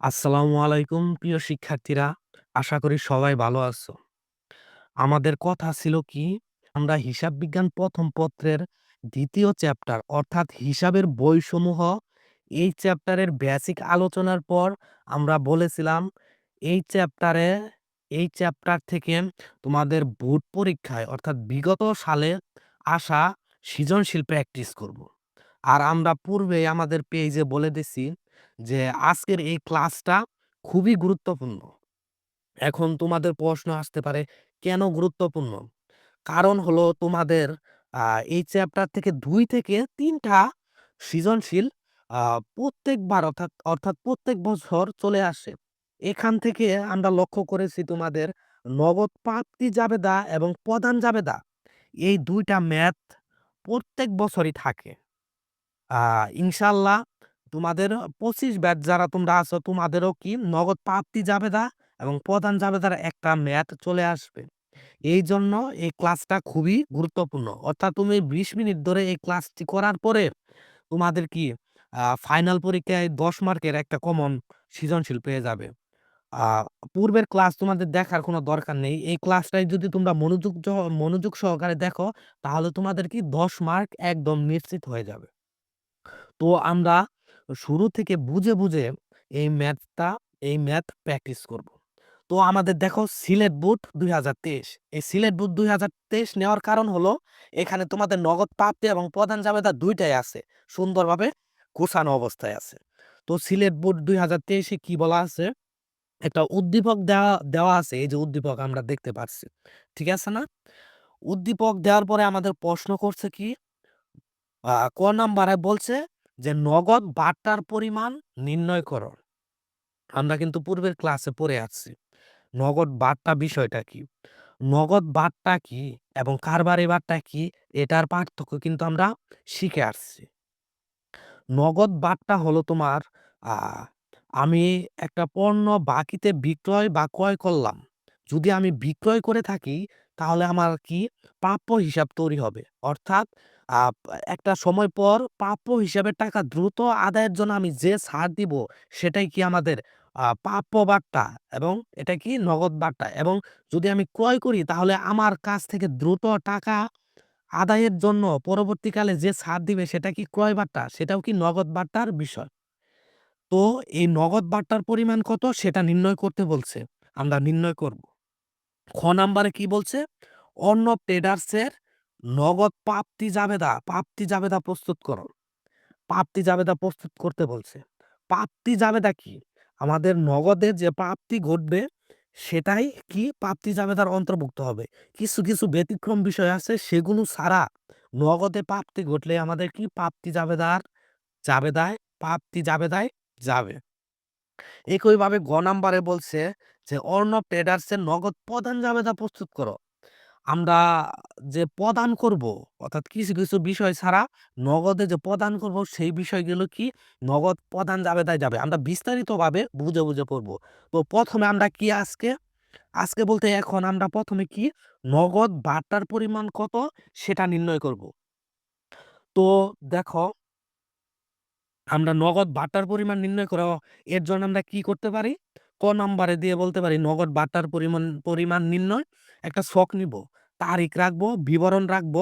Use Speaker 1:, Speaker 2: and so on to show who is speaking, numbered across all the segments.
Speaker 1: আসসালামু আলাইকুম, প্রিয় শিক্ষার্থীরা। আশা করি সবাই ভালো আছো। আমাদের কথা ছিল কি, আমরা হিসাব বিজ্ঞান প্রথম পত্রের দ্বিতীয় চ্যাপ্টার অর্থাৎ হিসাবের বইসমূহ, এই চ্যাপ্টারের বেসিক আলোচনার পর আমরা বলেছিলাম, এই চ্যাপ্টারে, এই চ্যাপ্টার থেকে তোমাদের বোর্ড পরীক্ষায় অর্থাৎ বিগত সালে আসা সৃজনশীল প্র্যাকটিস করব। আর আমরা পূর্বেই আমাদের পেজে বলে দিছি যে আজকের এই ক্লাসটা খুবই গুরুত্বপূর্ণ। এখন তোমাদের প্রশ্ন আসতে পারে, কেন গুরুত্বপূর্ণ? কারণ হলো তোমাদের এই চ্যাপ্টার থেকে দুই থেকে তিনটা সৃজনশীল প্রত্যেকবার অর্থাৎ অর্থাৎ প্রত্যেক বছর চলে আসে। এখান থেকে আমরা লক্ষ্য করেছি তোমাদের নগদ প্রাপ্তি জাবেদা এবং প্রধান জাবেদা এই দুইটা ম্যাথ প্রত্যেক বছরই থাকে। আ ইনশাআল্লাহ তোমাদের ২৫ ব্যাচ যারা তোমরা আছো, তোমাদেরও কি নগদ প্রাপ্তি জাবেদা এবং প্রধান জাবেদার একটা ম্যাথ চলে আসবে। এই জন্য এই ক্লাসটা খুবই গুরুত্বপূর্ণ। অর্থাৎ তুমি ২০ মিনিট ধরে এই ক্লাসটি করার পরে তোমাদের কি ফাইনাল পরীক্ষায় ১০ মার্কের একটা কমন সৃজনশীল পেয়ে যাবে। পূর্বের ক্লাস তোমাদের দেখার কোনো দরকার নেই। এই ক্লাসটাই যদি তোমরা মনোযোগ মনোযোগ সহকারে দেখো, তাহলে তোমাদের কি ১০ মার্ক একদম নিশ্চিত হয়ে যাবে। তো আমরা শুরু থেকে বুঝে, বুঝে এই ম্যাথটা এই ম্যাথ প্র্যাকটিস করব। তো আমাদের দেখো সিলেট বোর্ড ২০২৩ এই সিলেট বোর্ড ২০২৩ নেওয়ার কারণ হলো এখানে তোমাদের নগদ প্রাপ্তি এবং প্রধান জাবেদা দুইটাই আছে। সুন্দরভাবে গোছানো অবস্থায় আছে। তো সিলেট বোর্ড ২০২৩ এ কি বলা আছে? একটা উদ্দীপক দেওয়া দেওয়া আছে। এই যে উদ্দীপক আমরা দেখতে পাচ্ছি। ঠিক আছে না? উদ্দীপক দেওয়ার পরে আমাদের প্রশ্ন করছে কি? ক নাম্বারে বলছে যে নগদ বার্তার পরিমাণ নির্ণয় করো। আমরা কিন্তু পূর্বের ক্লাসে পড়ে আসছি। নগদ বার্তা বিষয়টা কি? নগদ বার্তা কি এবং কারবারি বার্তা কি? এটার পার্থক্য কিন্তু আমরা শিখে আসছি। নগদ বার্তা হলো তোমার আমি একটা পণ্য বাকিতে বিক্রয় বা ক্রয় করলাম। যদি আমি বিক্রয় করে থাকি, তাহলে আমার কি প্রাপ্য হিসাব তৈরি হবে। অর্থাৎ একটা সময় পর প্রাপ্য হিসাবে টাকা দ্রুত আদায়ের জন্য আমি যে ছাড় দিব, সেটাই কি আমাদের প্রাপ্য বার্তা এবং এটা কি নগদ বার্তা এবং যদি আমি ক্রয় করি, তাহলে আমার কাছ থেকে দ্রুত টাকা আদায়ের জন্য পরবর্তীকালে যে ছাড় দিবে, সেটা কি ক্রয় বার্তা? সেটাও কি নগদ বার্তার বিষয়। তো এই নগদ বার্তার পরিমাণ কত সেটা নির্ণয় করতে বলছে। আমরা নির্ণয় করব। খ নাম্বারে কি বলছে? অর্ণব ট্রেডার্সের নগদ প্রাপ্তি জাবেদা, প্রাপ্তি জাবেদা প্রস্তুত করো। প্রাপ্তি জাবেদা প্রস্তুত করতে বলছে। প্রাপ্তি জাবেদা কি? আমাদের নগদে যে প্রাপ্তি ঘটবে সেটাই কি প্রাপ্তি জাবেদার অন্তর্ভুক্ত হবে। কিছু, কিছু ব্যতিক্রম বিষয় আছে সেগুলো ছাড়া নগদে প্রাপ্তি ঘটলে আমাদের কি প্রাপ্তি জাবেদার জাবেদায় প্রাপ্তি জাবেদায় যাবে। একইভাবে গ নাম্বারে বলছে যে অর্ণব ট্রেডার্সের নগদ প্রদান জাবেদা প্রস্তুত করো। আমরা যে প্রদান করব অর্থাৎ কিছু, কিছু বিষয় ছাড়া নগদে যে প্রদান করব সেই বিষয়গুলো কি নগদ প্রদান জাবেদায় যাবে। আমরা বিস্তারিতভাবে বুঝে, বুঝে পড়ব। তো প্রথমে আমরা কি আজকে, আজকে বলতে এখন আমরা প্রথমে কি নগদ বার্তার পরিমাণ কত সেটা নির্ণয় করব। তো দেখো আমরা নগদ বার্তার পরিমাণ নির্ণয় করা এর জন্য আমরা কি করতে পারি? ক নাম্বারে দিয়ে বলতে পারি নগদ বার্তার পরিমাণ পরিমাণ নির্ণয় একটা শখ নিব। তারিখ রাখব, বিবরণ রাখব,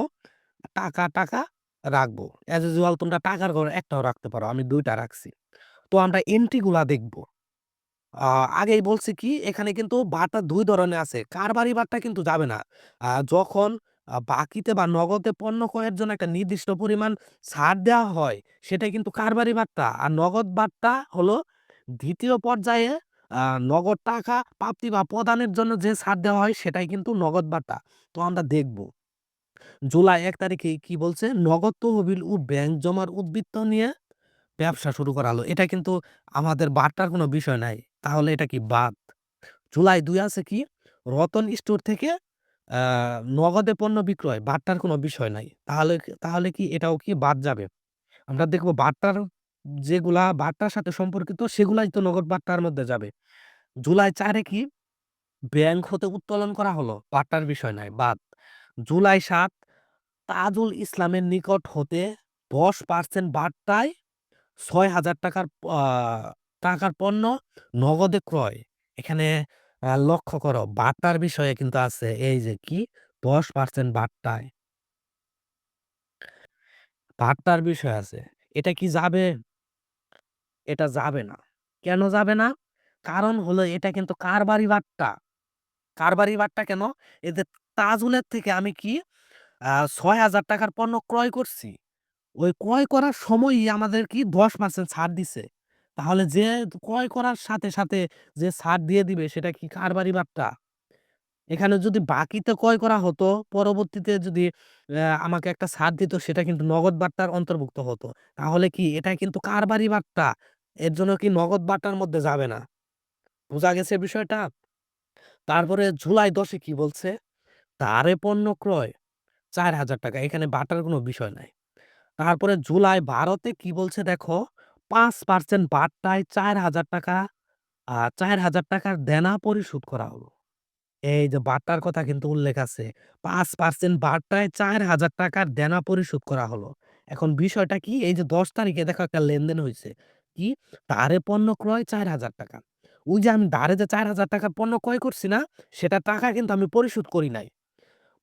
Speaker 1: টাকা, টাকা রাখব। এস ইউজুয়াল তোমরা টাকার ঘরে একটাও রাখতে পারো। আমি দুইটা রাখছি। তো আমরা এন্ট্রিগুলা দেখব। আগেই বলছি কি এখানে কিন্তু বার্তা দুই ধরনের আছে। কারবারি বার্তা কিন্তু যাবে না। যখন বাকিতে বা নগদে পণ্য ক্রয়ের জন্য একটা নির্দিষ্ট পরিমাণ ছাড় দেওয়া হয় সেটাই কিন্তু কারবারি বার্তা। আর নগদ বার্তা হলো দ্বিতীয় পর্যায়ে নগদ টাকা প্রাপ্তি বা প্রদানের জন্য যে ছাড় দেওয়া হয় সেটাই কিন্তু নগদ বার্তা। তো আমরা দেখব। জুলাই এক তারিখে কি বলছে? নগদ তহবিল ও ব্যাংক জমার উদ্বৃত্ত নিয়ে ব্যবসা শুরু করা হলো। এটা কিন্তু আমাদের বার্তার কোনো বিষয় নাই। তাহলে এটা কি বাদ। জুলাই দুই আছে কি? রতন স্টোর থেকে নগদে পণ্য বিক্রয়, বার্তার কোনো বিষয় নাই। তাহলে তাহলে কি এটাও কি বাদ যাবে? আমরা দেখব বার্তার যেগুলা বার্তার সাথে সম্পর্কিত সেগুলাই তো নগদ বার্তার মধ্যে যাবে। জুলাই ৪ এ কি? ব্যাংক হতে উত্তোলন করা হলো। বার্তার বিষয় নাই, বাদ। জুলাই ৭ তাজুল ইসলামের নিকট হতে ১০% বার্তায় ৳৬,০০০ র আ টাকার পণ্য নগদে ক্রয়। এখানে লক্ষ্য করো বাটার বিষয়ে কিন্তু আছে এই যে কি ১০% বাট্টায়। বাট্টার বিষয় আছে। এটা কি যাবে? এটা যাবে না। কেন যাবে না? কারণ হলো এটা কিন্তু কারবারি বাট্টা। কারবারি বাট্টা কেন? যে তাজুলের থেকে আমি কি ছয় হাজার টাকার পণ্য ক্রয় করছি। ওই ক্রয় করার সময়ই আমাদের কি ১০% ছাড় দিছে। তাহলে যে ক্রয় করার সাথে, সাথে যে ছাড় দিয়ে দিবে সেটা কি কারবারি বাট্টা? এখানে যদি বাকিতে ক্রয় করা হতো, পরবর্তীতে যদি আমাকে একটা ছাড় দিত সেটা কিন্তু নগদ বার্তার অন্তর্ভুক্ত হতো। তাহলে কি এটা কিন্তু কারবারি বার্তা। এর জন্য কি নগদ বাট্টার মধ্যে যাবে না। বুঝা গেছে বিষয়টা? তারপরে জুলাই ১০ এ কি বলছে? তারে পণ্য ক্রয় ৳৪,০০০ এখানে বাটার কোনো বিষয় নাই। তারপরে জুলাই ১২ তে কি বলছে দেখো ৫% বাট্টায় ৳৪,০০০ আ ৳৪,০০০ র দেনা পরিশোধ করা হলো। এই যে বাট্টার কথা কিন্তু উল্লেখ আছে। ৫% বাট্টায় ৳৪,০০০ র দেনা পরিশোধ করা হলো। এখন বিষয়টা কি? এই যে ১০ তারিখে দেখো একটা লেনদেন হইছে। কি? তারে পণ্য ক্রয় ৳৪,০০০ ওই যে আমি ধারে যে ৳৪,০০০ র পণ্য ক্রয় করছি না? সেটার টাকা কিন্তু আমি পরিশোধ করি নাই।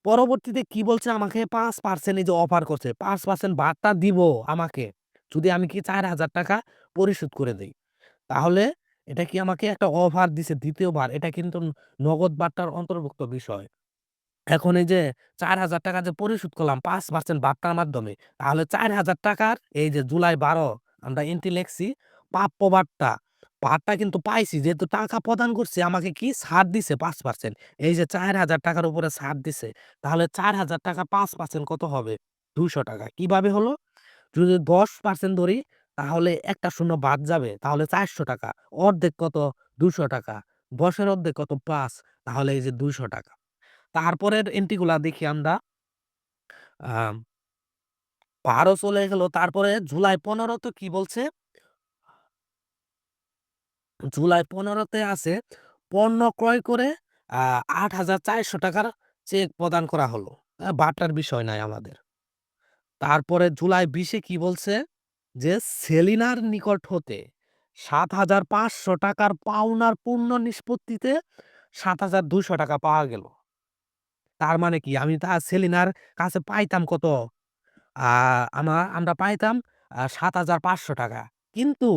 Speaker 1: পরবর্তীতে কি বলছে আমাকে ৫% এই যে অফার করছে। ৫% বাট্টা দিব আমাকে। যদি আমি কি ৳৪,০০০ পরিশোধ করে দেই। তাহলে এটা কি আমাকে একটা অফার দিছে দ্বিতীয়বার এটা কিন্তু নগদ বার্তার অন্তর্ভুক্ত বিষয়। এখন এই যে ৳৪,০০০ যে পরিশোধ করলাম ৫% বার্তার মাধ্যমে। তাহলে ৳৪,০০০ র এই যে জুলাই ১২ আমরা এন্ট্রি লেখছি প্রাপ্য বার্তা। বাট্টা কিন্তু পাইছি যেহেতু টাকা প্রদান করছি আমাকে কি ছাড় দিছে ৫%। এই যে ৳৪,০০০ র উপরে ছাড় দিছে। তাহলে ৳৪,০০০ ৫% কত হবে? ৳২০০ কীভাবে হলো? যদি ১০% ধরি তাহলে একটা শূন্য বাদ যাবে। তাহলে ৳৪০০ অর্ধেক কত? ৳২০০ ১০ এর অর্ধেক কত? ৫ তাহলে এই যে ৳২০০ তারপরের এন্ট্রি গুলা দেখি আমরা। আম ১২ চলে গেল। তারপরে জুলাই ১৫ তে কি বলছে? জুলাই ১৫ তে আছে, পণ্য ক্রয় করে আট হাজার চারশো টাকার চেক প্রদান করা হলো। বাটার বিষয় নাই আমাদের। তারপরে জুলাই বিশে কি বলছে? যে সেলিনার নিকট হতে সাত হাজার পাঁচশো টাকার পাওনার পূর্ণ নিষ্পত্তিতে ৳৭,২০০ পাওয়া গেল। তার মানে কি? আমি তা সেলিনার কাছে পাইতাম কত? আ আমা আমরা পাইতাম সাত হাজার পাঁচশো টাকা কিন্তু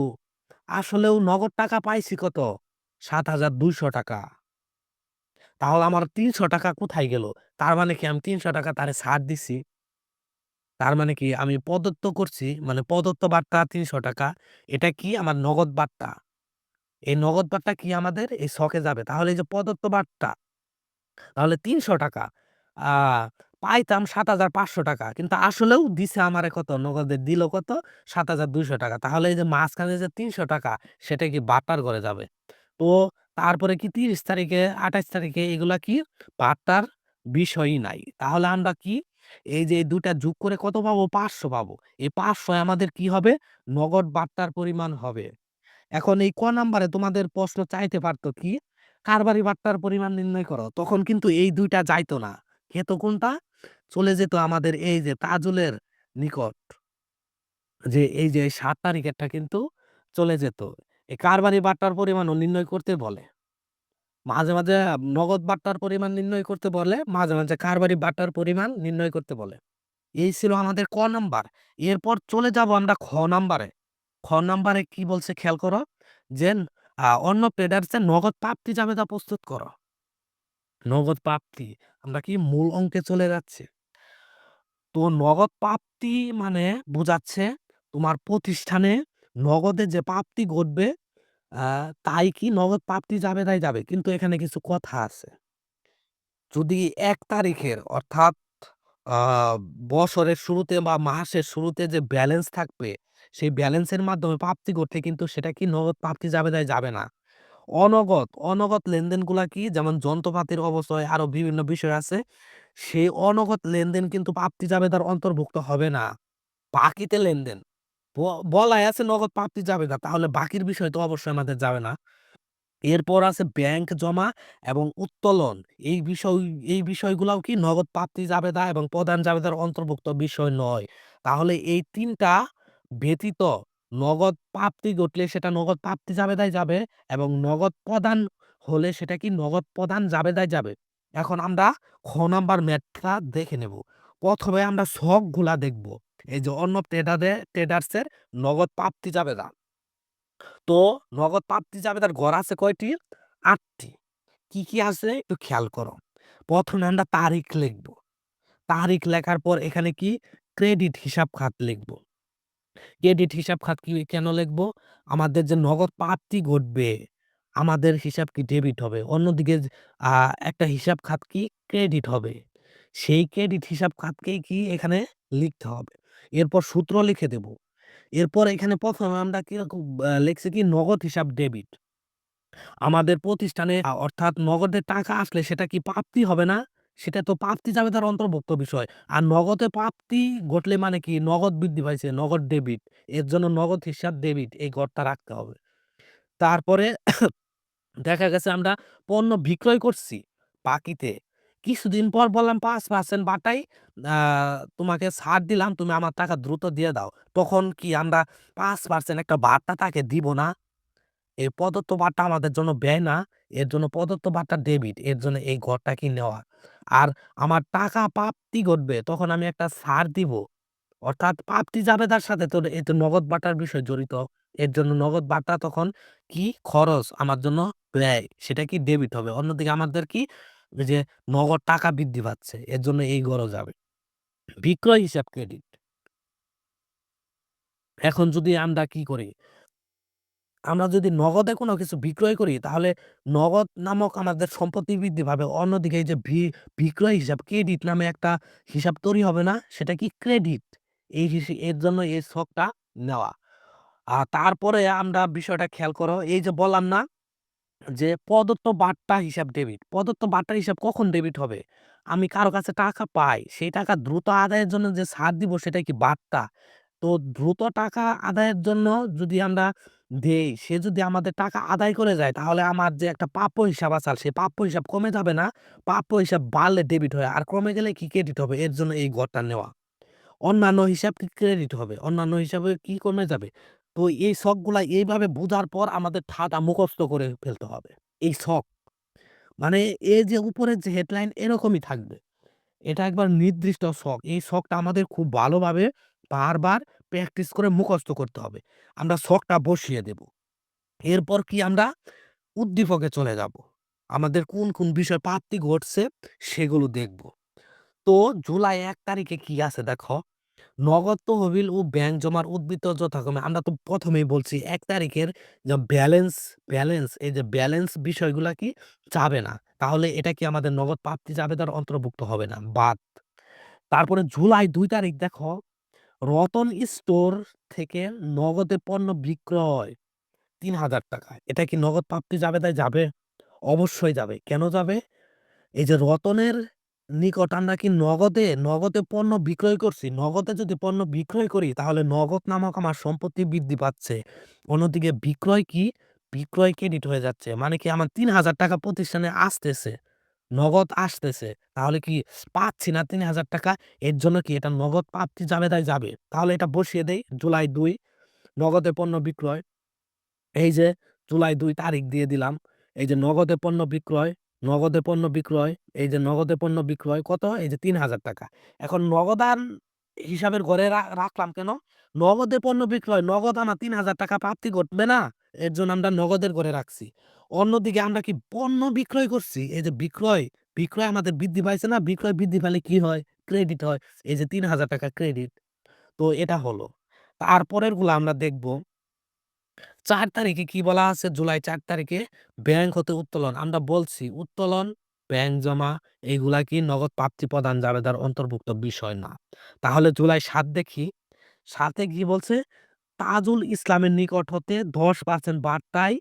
Speaker 1: আসলেও নগদ টাকা পাইছি কত? ৳৭,২০০ তাহলে আমার ৳৩০০ কোথায় গেল? তার মানে কি আমি ৳৩০০ তারে ছাড় দিছি। তার মানে কি আমি প্রদত্ত করছি মানে প্রদত্ত বার্তা ৳৩০০ এটা কি আমার নগদ বার্তা। এই নগদ বার্তা কি আমাদের এই শখে যাবে। তাহলে এই যে প্রদত্ত বার্তা তাহলে ৳৩০০ আ পাইতাম ৳৭,৫০০ কিন্তু আসলেও দিছে আমারে কত? নগদে দিল কত? ৳৭,২০০ তাহলে এই যে মাঝখানে যে ৳৩০০ সেটা কি বাট্টার ঘরে যাবে। তো তারপরে কি ৩০ তারিখে ২৮ তারিখে এগুলা কি বাট্টার বিষয়ই নাই। তাহলে আমরা কি এই যে ২ যোগ করে কত পাবো? ৫০০ পাবো। এই ৫০০ আমাদের কি হবে? নগদ বার্তার পরিমাণ হবে। এখন এই ক নাম্বারে তোমাদের প্রশ্ন চাইতে পারতো কি? কারবারি বার্তার পরিমাণ নির্ণয় করো। তখন কিন্তু এই ২ টা যাইত না। যেত কোনটা? চলে যেত আমাদের এই যে, তাজুলের নিকট। যে, এই যে ৭ তারিখেরটা কিন্তু চলে যেত। এই কারবারি বার্তার পরিমাণও নির্ণয় করতে বলে। মাঝে, মাঝে নগদ বাট্টার পরিমাণ নির্ণয় করতে বলে, মাঝে, মাঝে কারবারি বাট্টার পরিমাণ নির্ণয় করতে বলে। এই ছিল আমাদের ক নাম্বার। এরপর চলে যাব আমরা খ নাম্বারে। খ নাম্বারে কি বলছে খেয়াল করো? যে অন্য ট্রেডার্সের নগদ প্রাপ্তি জাবেদা প্রস্তুত করো। নগদ প্রাপ্তি। আমরা কি মূল অঙ্কে চলে যাচ্ছি। তো নগদ প্রাপ্তি মানে বোঝাচ্ছে তোমার প্রতিষ্ঠানে নগদে যে প্রাপ্তি ঘটবে তাই কি নগদ প্রাপ্তি জাবেদায় যাবে। কিন্তু এখানে কিছু কথা আছে। যদি ১ তারিখের অর্থাৎ বছরের শুরুতে বা মাসের শুরুতে যে ব্যালেন্স থাকবে, সেই ব্যালেন্সের মাধ্যমে প্রাপ্তি ঘটলে কিন্তু সেটা কি নগদ প্রাপ্তি জাবেদায় যাবে না। অনগদ, অনগদ লেনদেনগুলা কি? যেমন যন্ত্রপাতির অবচয় আরও বিভিন্ন বিষয় আছে। সেই অনগদ লেনদেন কিন্তু প্রাপ্তি জাবেদার অন্তর্ভুক্ত হবে না। বাকিতে লেনদেন। বলাই আছে নগদ প্রাপ্তি জাবেদা। তাহলে বাকির বিষয় তো অবশ্যই আমাদের যাবে না। এরপর আছে ব্যাংক জমা এবং উত্তোলন। এই বিষয়, এই বিষয়গুলাও কি নগদ প্রাপ্তি জাবেদা এবং প্রদান জাবেদার অন্তর্ভুক্ত বিষয় নয়। তাহলে এই তিনটা ব্যতীত নগদ প্রাপ্তি ঘটলে সেটা নগদ প্রাপ্তি জাবেদায় যাবে এবং নগদ প্রদান হলে সেটা কি নগদ প্রদান জাবেদায় যাবে। এখন আমরা খ নাম্বার ম্যাথটা দেখে নেব। প্রথমে আমরা ছকগুলা দেখব। এই যে অন্য ট্রেডারে ট্রেডার্সের নগদ প্রাপ্তি যাবে জাবেদা। তো নগদ প্রাপ্তি জাবেদার ঘর আছে কয়টি? আটটি কি, কি আছে একটু খেয়াল করো। প্রথমে আমরা তারিখ লিখব। তারিখ লেখার পর এখানে কি ক্রেডিট হিসাব খাত লিখব। ক্রেডিট হিসাব খাত কি কেন লিখব? আমাদের যে নগদ প্রাপ্তি ঘটবে, আমাদের হিসাব কি ডেবিট হবে। অন্যদিকে একটা হিসাব খাত কি ক্রেডিট হবে। সেই ক্রেডিট হিসাব খাতকেই কি এখানে লিখতে হবে। এরপর সূত্র লিখে দেব। এরপর এখানে প্রথমে আমরা কীরকম লিখছি কি নগদ হিসাব ডেবিট। আমাদের প্রতিষ্ঠানে অর্থাৎ নগদের টাকা আসলে সেটা কি প্রাপ্তি হবে না? সেটা তো প্রাপ্তি যাবে তার অন্তর্ভুক্ত বিষয়। আর নগদে প্রাপ্তি ঘটলে মানে কি নগদ বৃদ্ধি পাইছে, নগদ ডেবিট। এর জন্য নগদ হিসাব ডেবিট এই ঘরটা রাখতে হবে। তারপরে দেখা গেছে আমরা পণ্য বিক্রয় করছি বাকিতে। কিছুদিন পর বললাম পাঁচ পার্সেন্ট বাটাই তোমাকে ছাড় দিলাম, তুমি আমার টাকা দ্রুত দিয়ে দাও। তখন কি আমরা পাঁচ পার্সেন্ট একটা বার্তা তাকে দিব না? এই প্রদত্ত বার্তা আমাদের জন্য ব্যয় না। এর জন্য প্রদত্ত বার্তা ডেবিট। এর জন্য এই ঘরটা কি নেওয়া। আর আমার টাকা প্রাপ্তি ঘটবে তখন আমি একটা ছাড় দিব। অর্থাৎ প্রাপ্তি যাবে তার সাথে তো এই তো নগদ বার্তার বিষয় জড়িত। এর জন্য নগদ বার্তা তখন কি খরচ আমার জন্য ব্যয়। সেটা কি ডেবিট হবে। অন্যদিকে আমাদের কি যে নগদ টাকা বৃদ্ধি পাচ্ছে। এর জন্য এই ঘরও যাবে। বিক্রয় হিসাব ক্রেডিট। এখন যদি আমরা কি করি? আমরা যদি নগদে কোনো কিছু বিক্রয় করি, তাহলে নগদ নামক আমাদের সম্পত্তি বৃদ্ধি পাবে। অন্যদিকে এই যে বিক্রয় হিসাব ক্রেডিট নামে একটা হিসাব তৈরি হবে না? সেটা কি ক্রেডিট। এই এর জন্য এই ছকটা নেওয়া। আর তারপরে আমরা বিষয়টা খেয়াল করো। এই যে বললাম না? যে প্রদত্ত বার্তা হিসাব ডেবিট। প্রদত্ত বার্তা হিসাব কখন ডেবিট হবে? আমি কারও কাছে টাকা পাই, সেই টাকা দ্রুত আদায়ের জন্য যে ছাড় দিব সেটা কি বার্তা। তো দ্রুত টাকা আদায়ের জন্য যদি আমরা দেই, সে যদি আমাদের টাকা আদায় করে যায় তাহলে আমার যে একটা প্রাপ্য হিসাব আছে সেই প্রাপ্য হিসাব কমে যাবে না? প্রাপ্য হিসাব বাড়লে ডেবিট হয়। আর কমে গেলে কি ক্রেডিট হবে। এর জন্য এই ঘরটা নেওয়া। অন্যান্য হিসাব কি ক্রেডিট হবে। অন্যান্য হিসাবে কি কমে যাবে। তো এই ছকগুলা এইভাবে বোঝার পর আমাদের ঠাটা মুখস্থ করে ফেলতে হবে। এই শখ মানে এই যে উপরের যে হেডলাইন এরকমই থাকবে। এটা একবার নির্দিষ্ট শখ এই শখটা আমাদের খুব ভালোভাবে বারবার প্র্যাকটিস করে মুখস্থ করতে হবে। আমরা শখটা বসিয়ে দেব। এরপর কি আমরা উদ্দীপকে চলে যাব। আমাদের কোন, কোন বিষয় প্রাপ্তি ঘটছে সেগুলো দেখব। তো জুলাই এক তারিখে কি আছে দেখো। নগদ তহবিল ও ব্যাংক জমার উদ্বৃত্ত যথাক্রমে আমরা তো প্রথমেই বলছি এক তারিখের যে ব্যালেন্স, ব্যালেন্স এই যে ব্যালেন্স বিষয়গুলা কি যাবে না। তাহলে এটা কি আমাদের নগদ প্রাপ্তি জাবেদার অন্তর্ভুক্ত হবে না, বাদ। তারপরে জুলাই দুই তারিখ দেখো, রতন স্টোর থেকে নগদে পণ্য বিক্রয় ৳৩,০০০ এটা কি নগদ প্রাপ্তি জাবেদায় যাবে? অবশ্যই যাবে। কেন যাবে? এই যে রতনের নিকট আমরা কি নগদে, নগদে পণ্য বিক্রয় করছি। নগদে যদি পণ্য বিক্রয় করি তাহলে নগদ নামক আমার সম্পত্তি বৃদ্ধি পাচ্ছে। অন্যদিকে বিক্রয় কি? বিক্রয় ক্রেডিট হয়ে যাচ্ছে। মানে কি আমার ৳৩,০০০ প্রতিষ্ঠানে আসতেছে। নগদ আসতেছে। তাহলে কি পাচ্ছি না ৳৩,০০০ এর জন্য কি এটা নগদ প্রাপ্তি যাবে তাই যাবে। তাহলে এটা বসিয়ে দেই জুলাই দুই নগদে পণ্য বিক্রয়। এই যে জুলাই দুই তারিখ দিয়ে দিলাম। এই যে নগদে পণ্য বিক্রয়, নগদে পণ্য বিক্রয়, এই যে নগদে পণ্য বিক্রয় কত? এই যে ৳৩,০০০ এখন নগদান হিসাবের ঘরে রাখলাম কেন? নগদে পণ্য বিক্রয়, নগদ আমার ৳৩,০০০ প্রাপ্তি ঘটবে না? এর জন্য আমরা নগদের ঘরে রাখছি। অন্যদিকে আমরা কি পণ্য বিক্রয় করছি। এই যে বিক্রয়, বিক্রয় আমাদের বৃদ্ধি পাইছে না? বিক্রয় বৃদ্ধি পেলে কি হয়? ক্রেডিট হয়। এই যে ৳৩,০০০ ক্রেডিট। তো এটা হলো। তারপরেরগুলা আমরা দেখব। ৪ তারিখে কি বলা আছে? জুলাই ৪ তারিখে ব্যাংক হতে উত্তোলন। আমরা বলছি উত্তোলন, ব্যাংক জমা এগুলা কি নগদ প্রাপ্তি প্রদান জাবেদার অন্তর্ভুক্ত বিষয় না। তাহলে জুলাই ৭ দেখি। ৭ এ কি বলছে? তাজুল ইসলামের নিকট হতে ১০% বার্তায়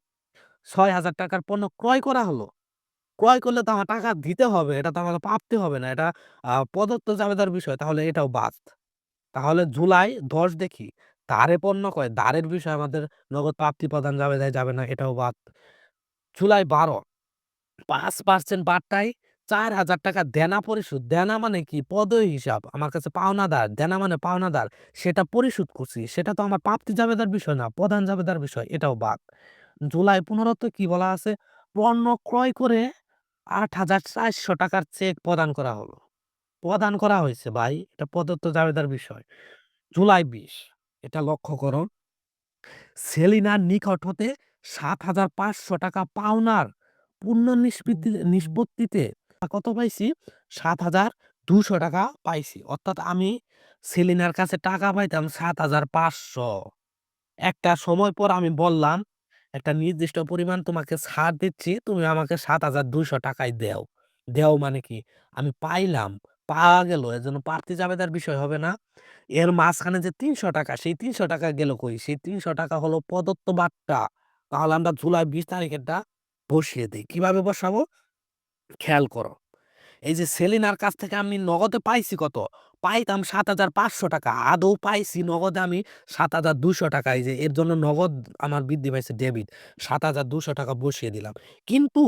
Speaker 1: ৳৬,০০০ র পণ্য ক্রয় করা হলো। ক্রয় করলে তো আমার টাকা দিতে হবে। এটা তো আমাকে প্রাপ্তি হবে না। এটা প্রদত্ত জাবেদার বিষয়। তাহলে এটাও বাদ। তাহলে জুলাই ১০ দেখি। ধারে পণ্য ক্রয়, ধারের বিষয় আমাদের নগদ প্রাপ্তি প্রদান জাবেদায় যাবে না। এটাও বাদ। জুলাই ১২ ৫% বার্তায় ৳৪,০০০ দেনা পরিশোধ। দেনা মানে কি? পদই হিসাব। আমার কাছে পাওনাদার। দেনা মানে পাওনাদার। সেটা পরিশোধ করছি। সেটা তো আমার প্রাপ্তি জাবেদার বিষয় না। প্রধান জাবেদার বিষয়। এটাও বাদ। জুলাই ১৫ তে কি বলা আছে? পণ্য ক্রয় করে আট হাজার চারশো টাকার চেক প্রদান করা হলো। প্রদান করা হয়েছে ভাই। এটা প্রদত্ত জাবেদার বিষয়। জুলাই ২০ এটা লক্ষ্য করো। সেলিনার নিকট হতে ৳৭,৫০০ পাওনার পূর্ণ নিষ্পিতি নিষ্পত্তিতে কত পাইছি? ৳৭,২০০ পাইছি। অর্থাৎ আমি সেলিনার কাছে টাকা পাইতাম ৳৭,৫০০ একটা সময় পর আমি বললাম, একটা নির্দিষ্ট পরিমাণ তোমাকে ছাড় দিচ্ছি। তুমি আমাকে ৳৭,২০০ টাকায় দেও। দেও মানে কি? আমি পাইলাম, পাওয়া গেল। এজন্য প্রাপ্তি জাবেদার বিষয় হবে না। এর মাঝখানে যে ৳৩০০ সেই ৳৩০০ গেল কই? সেই ৳৩০০ হলো প্রদত্ত বার্তা। তাহলে আমরা জুলাই ২০ তারিখেরটা বসিয়ে দিই কীভাবে বসাবো? খেয়াল করো। এই যে সেলিনার কাছ থেকে আমি নগদে পাইছি কত? পাইতাম ৳৭,৫০০ আদৌ পাইছি নগদে আমি ৳৭,২০০ এই যে এর জন্য নগদ আমার বৃদ্ধি পাইছে ডেবিট। ৳৭,২০০ বসিয়ে দিলাম। কিন্তু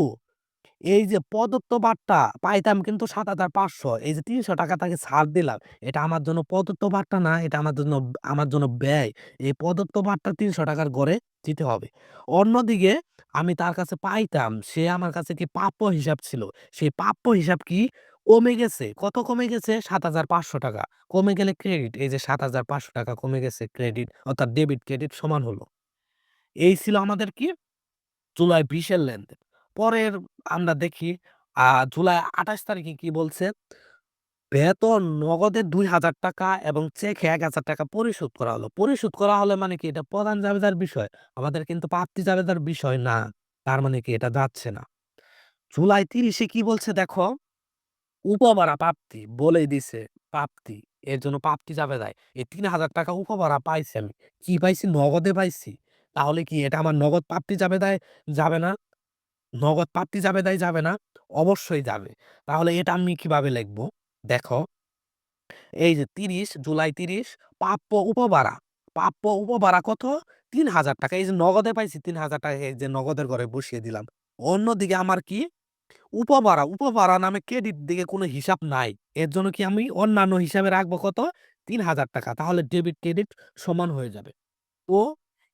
Speaker 1: এই যে প্রদত্ত বার্তা পাইতাম কিন্তু ৳৭,৫০০ এই যে ৳৩০০ তাকে ছাড় দিলাম। এটা আমার জন্য প্রদত্ত বার্তা না। এটা আমার জন্য আমার জন্য ব্যয়। এই প্রদত্ত বার্তা ৳৩০০ র গড়ে দিতে হবে। অন্যদিকে আমি তার কাছে পাইতাম, সে আমার কাছে কি প্রাপ্য হিসাব ছিল। সেই প্রাপ্য হিসাব কি? কমে গেছে। কত কমে গেছে? ৳৭,৫০০ কমে গেলে ক্রেডিট। এই যে ৳৭,৫০০ কমে গেছে ক্রেডিট অর্থাৎ ডেবিট ক্রেডিট সমান হলো। এই ছিল আমাদের কি? জুলাই ২০ এর লেনদেন। পরের আমরা দেখি জুলাই ২৮ তারিখে কি বলছে? বেতন নগদে ৳২,০০০ এবং চেকে ৳১,০০০ পরিশোধ করা হলো। পরিশোধ করা হলে মানে কি? এটা প্রধান জাবেদার বিষয়। আমাদের কিন্তু প্রাপ্তি জাবেদার বিষয় না। তার মানে কি? এটা যাচ্ছে না। জুলাই তিরিশে কি বলছে দেখো? উপভাড়া প্রাপ্তি বলে দিছে প্রাপ্তি। এর জন্য প্রাপ্তি জাবেদায় এই তিন হাজার ৳৩,০০০ উপভাড়া পাইছি আমি। কি পাইছি? নগদে পাইছি। তাহলে কি এটা আমার নগদ প্রাপ্তি জাবেদায় যাবে না? নগদ প্রাপ্তি তাই যাবে না? অবশ্যই যাবে। তাহলে এটা আমি কীভাবে লিখব? দেখো। এই যে ৩০ জুলাই ৩০ প্রাপ্য উপভাড়া। প্রাপ্য উপভাড়া কত? ৳৩,০০০ এই যে নগদে পাইছি ৳৩,০০০ এই যে নগদের ঘরে বসিয়ে দিলাম। অন্যদিকে আমার কি? উপভাড়া। উপভাড়া নামে ক্রেডিট দিকে কোনো হিসাব নাই। এর জন্য কি আমি অন্যান্য হিসাবে রাখব কত? ৳৩,০০০ তাহলে ডেবিট ক্রেডিট সমান হয়ে যাবে। তো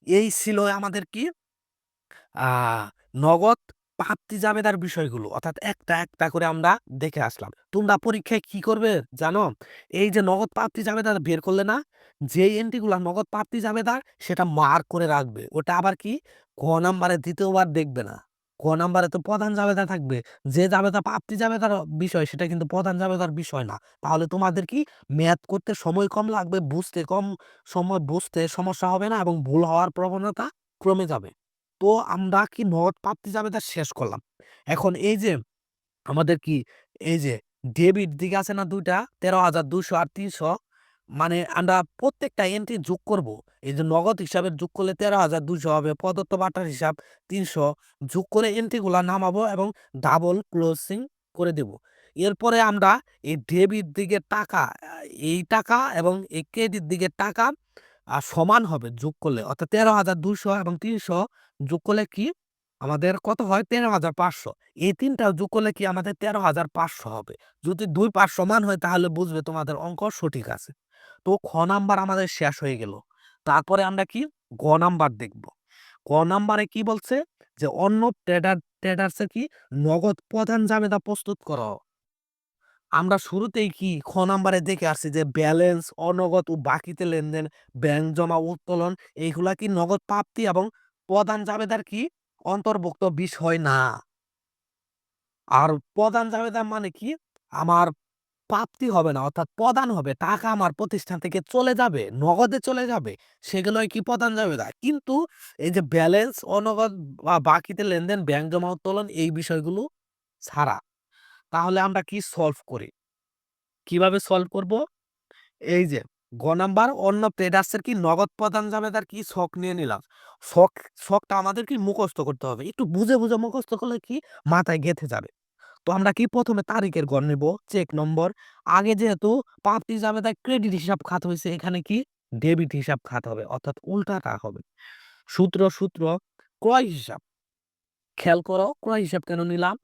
Speaker 1: এই ছিল আমাদের কি? নগদ প্রাপ্তি জাবেদার বিষয়গুলো। অর্থাৎ একটা, একটা করে আমরা দেখে আসলাম। তোমরা পরীক্ষায় কি করবে জানো? এই যে নগদ প্রাপ্তি জাবেদা বের করলে না? যেই এন্ট্রিগুলা নগদ প্রাপ্তি জাবেদার সেটা মার্ক করে রাখবে। ওটা আবার কি? ক নাম্বারে দ্বিতীয়বার দেখবে না। ক নাম্বারে তো প্রধান জাবেদা থাকবে। যে জাবেদা প্রাপ্তি জাবেদার বিষয় সেটা কিন্তু প্রধান জাবেদার বিষয় না। তাহলে তোমাদের কি? ম্যাথ করতে সময় কম লাগবে, বুঝতে কম সময় বুঝতে সমস্যা হবে না এবং ভুল হওয়ার প্রবণতা ক্রমে যাবে। তো আমরা কি নগদ প্রাপ্তি জাবেদা শেষ করলাম। এখন এই যে আমাদের কি? এই যে ডেবিট দিকে আছে না দুইটা তেরো হাজার দুশো আর ৩০০ মানে আমরা প্রত্যেকটা এন্ট্রি যোগ করব। এই যে নগদ হিসাবে যোগ করলে ১৩,২০০ হবে। প্রদত্ত বাটার হিসাব ৩০০ যোগ করে এন্ট্রিগুলা নামাবো এবং ডাবল ক্লোজিং করে দেব। এরপরে আমরা এই ডেবিট দিকের টাকা এই টাকা এবং এই ক্রেডিট দিকের টাকা আ সমান হবে যোগ করলে। অর্থাৎ ১৩,২০০ এবং ৩০০ যোগ করলে কি? আমাদের কত হয়? ১৩,৫০০ এই ৩ টা যোগ করলে কি আমাদের ১৩,৫০০ হবে। যদি দুই পাশ সমান হয় তাহলে বুঝবে তোমাদের অঙ্ক সঠিক আছে। তো খ নাম্বার আমাদের শেষ হয়ে গেল। তারপরে আমরা কি? গ নাম্বার দেখব। গ নাম্বারে কি বলছে? যে অন্য ট্রেডার ট্রেডার্সের কি? নগদ প্রধান জামেদা প্রস্তুত করো। আমরা শুরুতেই কি? খ নাম্বারে দেখে আসছি যে ব্যালেন্স, অনগদ ও বাকিতে লেনদেন, ব্যাংক জমা উত্তোলন এইগুলা কি নগদ প্রাপ্তি এবং প্রধান জাবেদার কি? অন্তর্ভুক্ত বিষয় না। আর প্রধান জাবেদা মানে কি? আমার প্রাপ্তি হবে না অর্থাৎ প্রদান হবে। টাকা আমার প্রতিষ্ঠান থেকে চলে যাবে, নগদে চলে যাবে। সেগুলোই কি প্রধান জাবেদা। কিন্তু এই যে ব্যালেন্স, অনগদ বা বাকিতে লেনদেন, ব্যাংক জমা উত্তোলন এই বিষয়গুলো ছাড়া। তাহলে আমরা কি সলভ করি? কীভাবে সলভ করব? এই যে গ নাম্বার অন্য ট্রেডার্সের কি নগদ প্রধান জাবেদার কি ছক নিয়ে নিলাম। ছক ছকটা আমাদের কি মুখস্থ করতে হবে। একটু বুঝে, বুঝে মুখস্থ করলে কি মাথায় গেঁথে যাবে। তো আমরা কি প্রথমে তারিখের গড় নেব, চেক নম্বর। আগে যেহেতু প্রাপ্তি জাবেদায় ক্রেডিট হিসাব খাত হয়েছে এখানে কি? ডেবিট হিসাব খাত হবে অর্থাৎ উল্টাটা হবে। সূত্র, সূত্র ক্রয় হিসাব। খেয়াল করো ক্রয় হিসাব কেন নিলাম?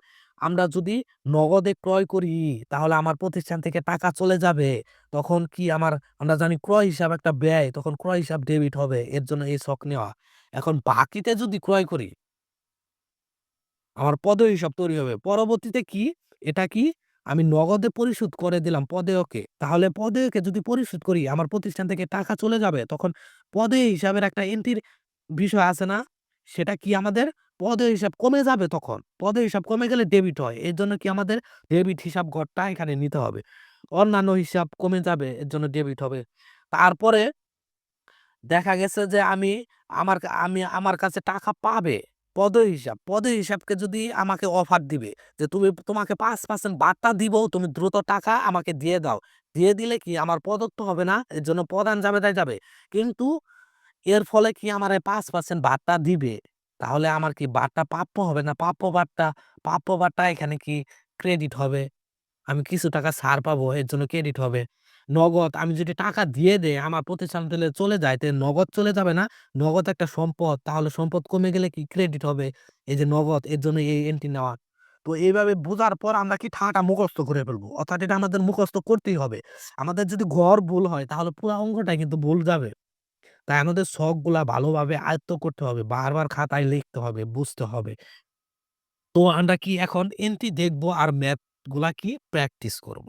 Speaker 1: আমরা যদি নগদে ক্রয় করি তাহলে আমার প্রতিষ্ঠান থেকে টাকা চলে যাবে। তখন কি আমার আমরা জানি ক্রয় হিসাব একটা ব্যয়, তখন ক্রয় হিসাব ডেবিট হবে। এর জন্য এই ছক নেওয়া। এখন বাকিতে যদি ক্রয় করি আমার পদেয় হিসাব তৈরি হবে। পরবর্তীতে কি? এটা কি? আমি নগদে পরিশোধ করে দিলাম পদেয়কে। তাহলে পদেয়কে যদি পরিশোধ করি আমার প্রতিষ্ঠান থেকে টাকা চলে যাবে। তখন পদে হিসাবের একটা এন্ট্রির বিষয় আছে না? সেটা কি আমাদের পদেয় হিসাব কমে যাবে তখন। পদেয় হিসাব কমে গেলে ডেবিট হয়। এর জন্য কি আমাদের ডেবিট হিসাব ঘরটা এখানে নিতে হবে। অন্যান্য হিসাব কমে যাবে এর জন্য ডেবিট হবে। তারপরে দেখা গেছে যে আমি আমার আমি আমার কাছে টাকা পাবে। পদেয় হিসাব। পদেয় হিসাবকে যদি আমাকে অফার দিবে যে তুমি তোমাকে পাঁচ পার্সেন্ট বার্তা দিব, তুমি দ্রুত টাকা আমাকে দিয়ে দাও। দিয়ে দিলে কি আমার প্রদত্ত হবে না? এর জন্য প্রদান তাই যাবে। কিন্তু এর ফলে কি আমারে ৫% বার্তা দিবে। তাহলে আমার কি বার্তা প্রাপ্য হবে না? প্রাপ্য বার্তা প্রাপ্য বার্তা এখানে কি ক্রেডিট হবে। আমি কিছু টাকা ছাড় পাবো, এর জন্য ক্রেডিট হবে। নগদ আমি যদি টাকা দিয়ে দেয় আমার প্রতিষ্ঠান থেকে চলে যায় তে নগদ চলে যাবে না? নগদ একটা সম্পদ। তাহলে সম্পদ কমে গেলে কি ক্রেডিট হবে। এই যে নগদ, এর জন্য এই এন্ট্রি নেওয়া। তো এইভাবে বোঝার পর আমরা কি ঠাঁটা মুখস্থ করে ফেলব। অর্থাৎ এটা আমাদের মুখস্থ করতেই হবে। আমাদের যদি ঘর ভুল হয়, তাহলে পুরো অঙ্কটাই কিন্তু ভুল যাবে। তাই আমাদের ছকগুলা ভালোভাবে আয়ত্ত করতে হবে। বারবার খাতায় লিখতে হবে, বুঝতে হবে। তো আমরা কি এখন এন্ট্রি দেখব আর ম্যাথগুলা কি প্র্যাকটিস করব।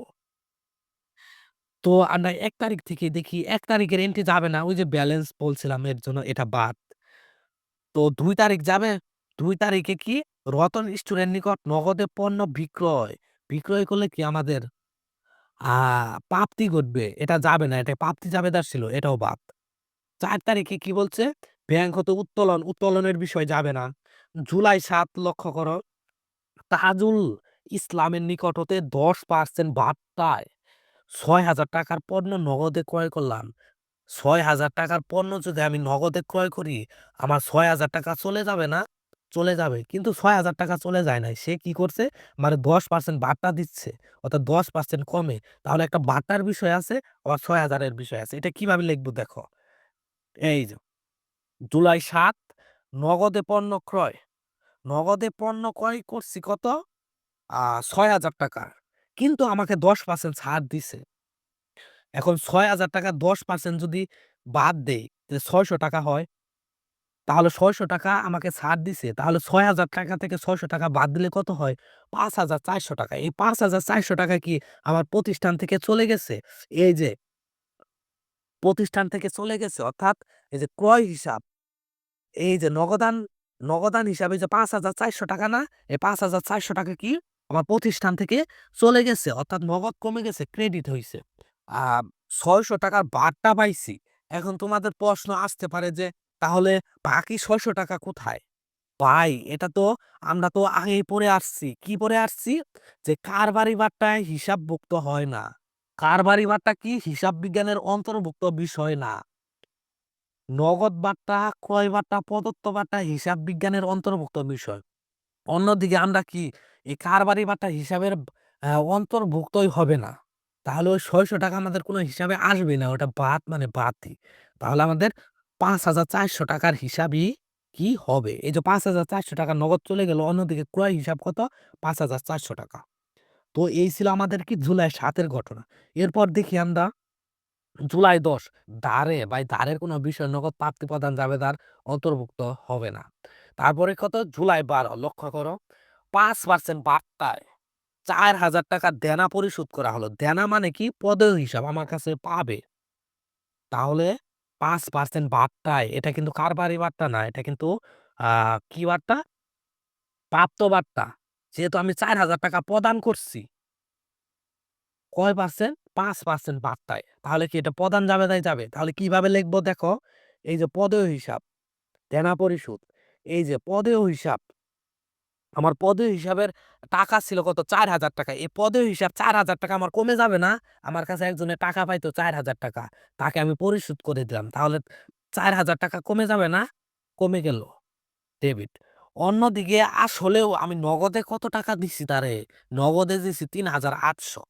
Speaker 1: তো আমরা ১ তারিখ থেকে দেখি ১ তারিখের এন্ট্রি যাবে না। ওই যে ব্যালেন্স বলছিলাম এর জন্য এটা বাদ। তো ২ তারিখ যাবে। ২ তারিখে কি রতন স্টোরের নিকট নগদে পণ্য বিক্রয়। বিক্রয় করলে কি আমাদের আ প্রাপ্তি ঘটবে। এটা যাবে না। এটা প্রাপ্তি জাবেদা ছিল। এটাও বাদ। ৪ তারিখে কি বলছে? ব্যাংক হতে উত্তোলন। উত্তোলনের বিষয় যাবে না। জুলাই সাত লক্ষ্য করো। তাজুল ইসলামের নিকট হতে ১০% বার্তায় ৳৬,০০০ র পণ্য নগদে ক্রয় করলাম। ছয় হাজার টাকার পণ্য যদি আমি নগদে ক্রয় করি, আমার ৳৬,০০০ চলে যাবে না? চলে যাবে। কিন্তু ৳৬,০০০ চলে যায় নাই। সে কি করছে? মানে দশ পার্সেন্ট বার্তা দিচ্ছে। অর্থাৎ ১০% কমে। তাহলে একটা বার্তার বিষয় আছে, আবার ছয় হাজারের বিষয় আছে। এটা কীভাবে লিখব দেখো। এই যে জুলাই সাত নগদে পণ্য ক্রয়। নগদে পণ্য ক্রয় করছি কত? ছয় হাজার ৳৬,০০০ কিন্তু আমাকে ১০% ছাড় দিছে। এখন ৳৬,০০০ ১০% যদি বাদ দেই, তাহলে ৳৬০০ হয়। তাহলে ৳৬০০ আমাকে ছাড় দিছে। তাহলে ৳৬,০০০ থেকে ৳৬০০ বাদ দিলে কত হয়? ৳৫,৪০০ এই ৳৫,৪০০ কি আমার প্রতিষ্ঠান থেকে চলে গেছে? এই যে প্রতিষ্ঠান থেকে চলে গেছে অর্থাৎ এই যে ক্রয় হিসাব, এই যে নগদান নগদান হিসাবে যে ৳৫,৪০০ না? এই ৳৫,৪০০ কি আমার প্রতিষ্ঠান থেকে চলে গেছে। অর্থাৎ নগদ কমে গেছে, ক্রেডিট হইছে। আ ৳৬০০ র বার্তা পাইছি। এখন তোমাদের প্রশ্ন আসতে পারে যে তাহলে বাকি ৳৬০০ কোথায়? ভাই এটা তো আমরা তো আগেই পড়ে আসছি। কি পড়ে আসছি? যে কারবারি বার্তায় হিসাবভুক্ত হয় না। কারবারি বার্তা কি? হিসাব বিজ্ঞানের অন্তর্ভুক্ত বিষয় না। নগদ বার্তা, ক্রয় বার্তা, প্রদত্ত বার্তা হিসাব বিজ্ঞানের অন্তর্ভুক্ত বিষয়। অন্যদিকে আমরা কি এই কারবারি বার্তা হিসাবের অন্তর্ভুক্তই হবে না। তাহলে ওই ৳৬০০ আমাদের কোনো হিসাবে আসবে না। ওটা বাদ মানে বাদই। তাহলে আমাদের পাঁচ হাজার চারশো টাকার হিসাবই কি হবে? এই যে ৳৫,৪০০ নগদ চলে গেল। অন্যদিকে ক্রয় হিসাব কত? ৳৫,৪০০ তো এই ছিল আমাদের কি জুলাই সাতের ঘটনা। এরপর দেখি আমরা জুলাই ১০ দ্বারে বা দ্বারের কোনো বিষয় নগদ প্রাপ্তি প্রদান যাবে তার অন্তর্ভুক্ত হবে না। তারপরে কত? জুলাই ১২ লক্ষ্য করো। পাঁচ পার্সেন্ট বার্তায় ৳৪,০০০ দেনা পরিশোধ করা হলো। দেনা মানে কি? পদের হিসাব আমার কাছে পাবে। তাহলে পাঁচ পার্সেন্ট বার্তায় এটা কিন্তু কারবারি বার্তা না। এটা কিন্তু কি বার্তা? প্রাপ্ত বার্তা। যেহেতু আমি ৳৪,০০০ প্রদান করছি। কয় পার্সেন্ট? পাঁচ পার্সেন্ট বার্তায়। তাহলে কি এটা প্রদান জাবেদায় যাবে? তাহলে কীভাবে লিখব দেখো। এই যে পদেয় হিসাব, দেনা পরিশোধ। এই যে পদেয় হিসাব। আমার পদেয় হিসাবের টাকা ছিল কত? ৳৪,০০০ এই পদেয় হিসাব ৳৪,০০০ আমার কমে যাবে না? আমার কাছে একজনে টাকা পাইতো ৳৪,০০০ তাকে আমি পরিশোধ করে দিলাম। তাহলে ৳৪,০০০ কমে যাবে না? কমে গেল। ডেবিট। অন্যদিকে আসলেও আমি নগদে কত টাকা দিছি তারে? নগদে দিছি ৳৩,৮০০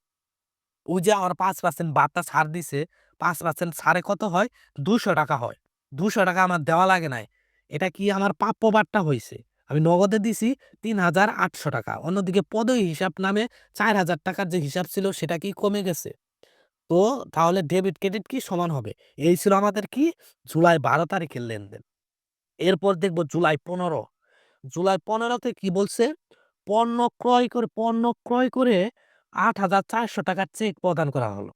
Speaker 1: ওই যে আমার পাঁচ পার্সেন্ট বার্তা ছাড় দিছে। পাঁচ পার্সেন্ট ছাড়ে কত হয়? ৳২০০ হয়। ৳২০০ আমার দেওয়া লাগে নাই। এটা কি আমার প্রাপ্য বার্তা হইছে। আমি নগদে দিছি ৳৩,৮০০ অন্যদিকে পদই হিসাব নামে ৳৪,০০০ টাকার যে হিসাব ছিল সেটা কি কমে গেছে? তো তাহলে ডেবিট ক্রেডিট কি সমান হবে? এই ছিল আমাদের কি জুলাই ১২ তারিখের লেনদেন। এরপর দেখব জুলাই ১৫ জুলাই ১৫ তে কি বলছে? পণ্য ক্রয় করে পণ্য ক্রয় করে ৳৮,৪০০ টাকার চেক প্রদান করা হলো।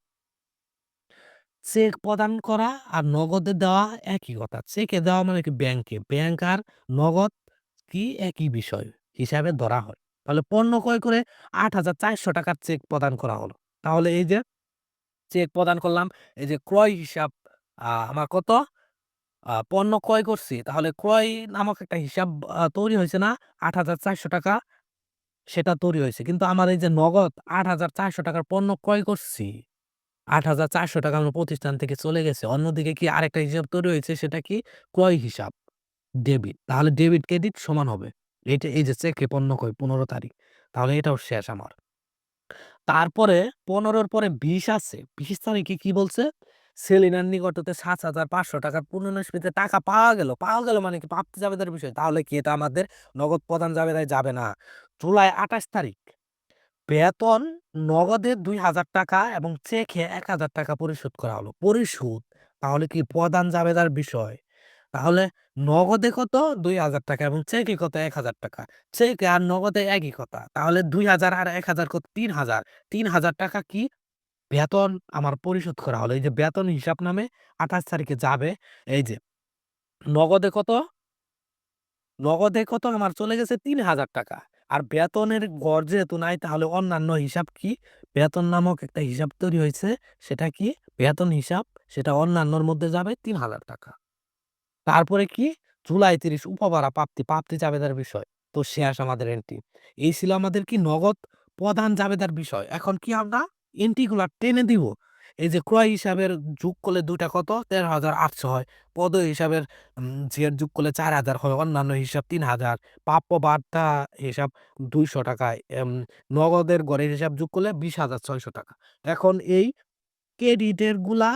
Speaker 1: চেক প্রদান করা আর নগদে দেওয়া একই কথা। চেকে দেওয়া মানে কি ব্যাংকে। ব্যাংক আর নগদ কি একই বিষয় হিসাবে ধরা হয়। তাহলে পণ্য ক্রয় করে ৳৮,৪০০ টাকার চেক প্রদান করা হলো। তাহলে এই যে চেক প্রদান করলাম, এই যে ক্রয় হিসাব আমার কত? পণ্য ক্রয় করছি। তাহলে ক্রয় নামক একটা হিসাব তৈরি হয়েছে না? ৳৮,৪০০ টাকা সেটা তৈরি হয়েছে কিন্তু আমার এই যে নগদ ৳৮,৪০০ টাকার পণ্য ক্রয় করছি। ৳৮,৪০০ টাকা আমার প্রতিষ্ঠান থেকে চলে গেছে। অন্যদিকে কি আরেকটা হিসাব তৈরি হয়েছে সেটা কি? ক্রয় হিসাব, ডেবিট। তাহলে ডেবিট ক্রেডিট সমান হবে। এটা এই যে চেকে পণ্য ক্রয় ১৫ তারিখ। তাহলে এটাও শেষ আমার। তারপরে পনেরোর পরে ২০ আছে। ২০ তারিখে কি বলছে? সেলিনার নিকট হতে ৳৭,৫০০ টাকার পুনর্নিষ্পত্তিতে টাকা পাওয়া গেল। পাওয়া গেল মানে কি? প্রাপ্তি জাবেদার বিষয়। তাহলে কি এটা আমাদের নগদ প্রদান জাবেদায় যাবে না। জুলাই ২৮ তারিখ বেতন নগদে ৳২,০০০ টাকা এবং চেকে এক হাজার টাকা পরিশোধ করা হলো। পরিশোধ তাহলে কি প্রদান জাবেদার বিষয়। তাহলে নগদে কত? ৳২,০০০ টাকা এবং চেকে কত? এক হাজার টাকা। চেকে আর নগদে একই কথা। তাহলে ২,০০০ আর ১,০০০ কত? ৩,০০০ ৳৩,০০০ টাকা কি? বেতন আমার পরিশোধ করা হলো। এই যে বেতন হিসাব নামে ২৮ তারিখে যাবে। এই যে নগদে কত? নগদে কত? আমার চলে গেছে ৳৩,০০০ টাকা। আর বেতনের গড় যেহেতু নাই তাহলে অন্যান্য হিসাব কি? বেতন নামক একটা হিসাব তৈরি হইছে। সেটা কি? বেতন হিসাব সেটা অন্যান্যর মধ্যে যাবে ৳৩,০০০ টাকা। তারপরে কি? জুলাই ৩০ উপভাড়া প্রাপ্তি, প্রাপ্তি জাবেদার বিষয়। তো শেষ আমাদের এন্ট্রি। এই ছিল আমাদের কি নগদ প্রদান জাবেদার বিষয়। এখন কি আমরা এন্ট্রিগুলা টেনে দিব। এই যে ক্রয় হিসাবের যোগ করলে দুটা কত তেরো হাজার আটশো হয়। পদ হিসাবের জের যোগ করলে ৪,০০০ হয়। অন্যান্য হিসাব ৩,০০০ প্রাপ্য বার্তা হিসাব দুইশো টাকায়। নগদের গড়ের হিসাব যোগ করলে ২০,৬০০ টাকা। এখন এই ক্রেডিটেরগুলা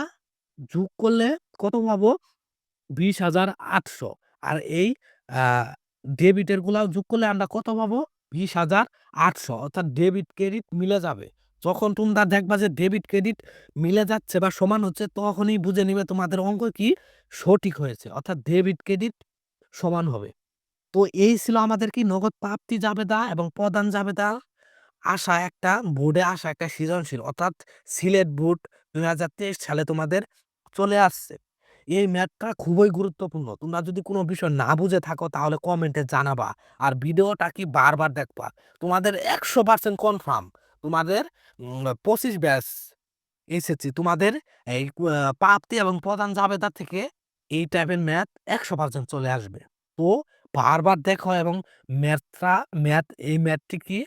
Speaker 1: যোগ করলে কত পাবো? ২০,৮০০ আর এই ডেবিটের গুলাও যোগ করলে আমরা কত পাবো? ২০,৮০০ অর্থাৎ ডেবিট ক্রেডিট মিলে যাবে। যখন তোমরা দেখবা যে ডেবিট ক্রেডিট মিলে যাচ্ছে বা সমান হচ্ছে, তখনই বুঝে নিবে তোমাদের অঙ্ক কি? সঠিক হয়েছে। অর্থাৎ ডেবিট ক্রেডিট সমান হবে। তো এই ছিল আমাদের কি নগদ প্রাপ্তি জাবেদা এবং প্রদান জাবেদা আসা একটা বোর্ডে আসা একটা সৃজনশীল অর্থাৎ সিলেট বোর্ড ২০২৩ সালে তোমাদের চলে আসছে। এই ম্যাথটা খুবই গুরুত্বপূর্ণ। তোমরা যদি কোনো বিষয় না বুঝে থাকো, তাহলে কমেন্টে জানাবা। আর ভিডিওটা কি বারবার দেখবা। তোমাদের ১০০% কনফার্ম তোমাদের ২৫ ব্যাচ এসএসসি তোমাদের এই প্রাপ্তি এবং প্রদান জাবেদা থেকে এই টাইপের ম্যাথ ১০০% চলে আসবে। তো বারবার দেখো এবং ম্যাথটা ম্যাথ এই ম্যাথটি কি?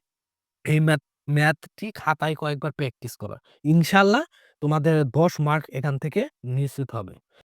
Speaker 1: এই ম্যাথ ম্যাথটি খাতায় কয়েকবার প্র্যাকটিস করো। ইনশাল্লাহ তোমাদের ১০ মার্ক এখান থেকে নিশ্চিত হবে।